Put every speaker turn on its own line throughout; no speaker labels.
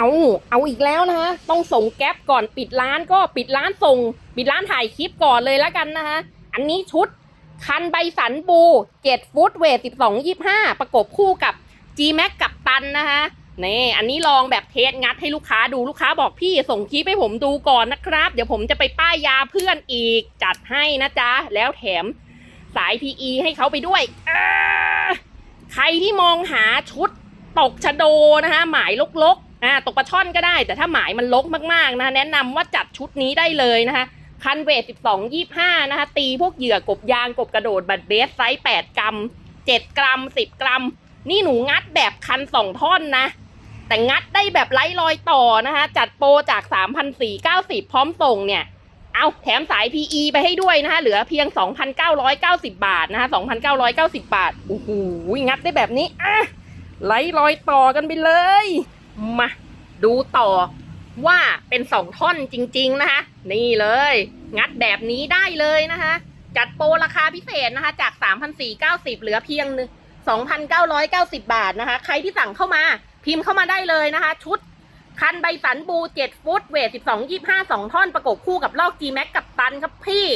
เอาเอาอีกแล้วนะคะ ต้องส่งแก๊ปก่อนปิดร้านก็ปิดร้านส่ง ปิดร้านถ่ายคลิปก่อนเลยแล้วกันนะคะ อันนี้ชุดคันใบสันบู7ฟุตเวท12 25ประกบคู่กับ G Max กับตันนะคะนี่อันนี้ลองแบบเทสงัดให้ลูกค้าดูลูกค้าบอกพี่ส่งคลิปให้ผมดูก่อนนะครับ เดี๋ยวผมจะไปป้ายยาเพื่อนอีกจัดให้นะจ๊ะ แล้วแถมสาย PE ให้เขาไปด้วยใครที่มองหาชุดตกชะโดนะคะหมายลกๆ อ่าตกปลาช่อนก็ได้ แต่ถ้าหมายมันลกมากๆนะแนะนำว่าจัดชุดนี้ได้เลยนะคะคันเวท 12 25 นะคะ ตีพวกเหยื่อกบยางกบกระโดดบัตเบสไซส์ 8 กรัม 7 กรัม 10 กรัม นี่หนูงัดแบบคัน 2 ท่อนนะ แต่งัดได้แบบไร้รอยต่อนะคะ จัดโปรจาก 3,490 พร้อมส่งเนี่ย เอาแถมสาย PE ไปให้ด้วยนะคะ เหลือเพียง 2,990 บาทนะคะ 2,990 บาทโอ้โหงัดได้แบบนี้อะไร้รอยต่อกันไปเลย มา ดูต่อว่าเป็นสองท่อนจริง ๆ นะคะ นี่เลย งัดแบบนี้ได้เลยนะคะ จัดโปรราคาพิเศษนะคะ จาก 3,490 เหลือเพียง 2,990 บาทนะคะ ใครที่สั่งเข้ามาพิมพ์เข้ามาได้เลยนะคะ ชุดคันใบสันบู 7 ฟุต เวท 12 25 2 ท่อนประกบคู่กับลอก G Max กับตันครับพี่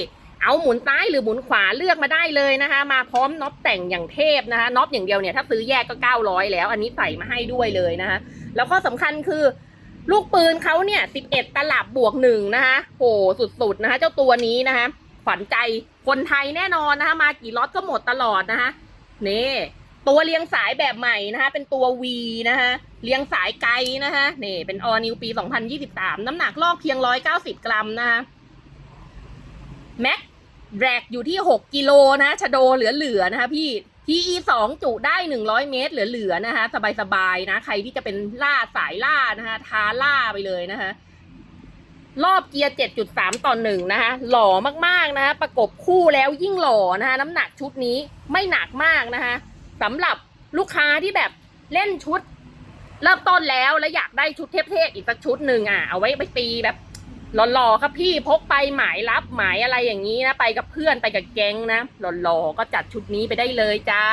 เอาหมุนซ้ายหรือหมุนขวาเลือกมาได้เลยนะคะ มาพร้อมน็อปแต่งอย่างเทพนะคะน็อปอย่างเดียวเนี่ยถ้าซื้อแยกก็900แล้ว อันนี้ใส่มาให้ด้วยเลยนะคะแล้วข้อสำคัญคือลูกปืนเขาเนี่ย11ตลับบวกหนึ่งนะคะโหสุดๆนะคะเจ้าตัวนี้นะคะขวัญใจคนไทยแน่นอนนะคะ มากี่ล็อตก็หมดตลอดนะคะนี่ตัวเรียงสายแบบใหม่นะคะ เป็นตัว V นะคะเรียงสายไกลนะคะนี่เป็นออนิวปี 2023 น้ำหนักลอกเพียง 190 กรัมนะคะแม็ก แรกอยู่ที่ 6 กิโลนะชะโดเหลือๆนะคะพี่ PE 2จุได้ 100 เมตรเหลือๆนะคะสบายๆนะ ใครที่จะเป็นล่าสายล่านะคะท้าล่าไปเลยนะคะรอบเกียร์ 7.3 ต่อหนึ่งนะคะ หล่อมากๆนะคะ ประกบคู่แล้วยิ่งหล่อนะคะน้ำหนักชุดนี้ไม่หนักมากนะคะสำหรับลูกค้าที่แบบเล่นชุด เริ่มต้นแล้วแล้วอยากได้ชุดเทพๆอีกสักชุดหนึ่งอะเอาไว้ไปตีแบบ หล่อๆครับพี่พกไปหมายรับหมายอะไรอย่างนี้นะ ไปกับเพื่อนไปกับแก๊งนะ หล่อๆก็จัดชุดนี้ไปได้เลยจ้า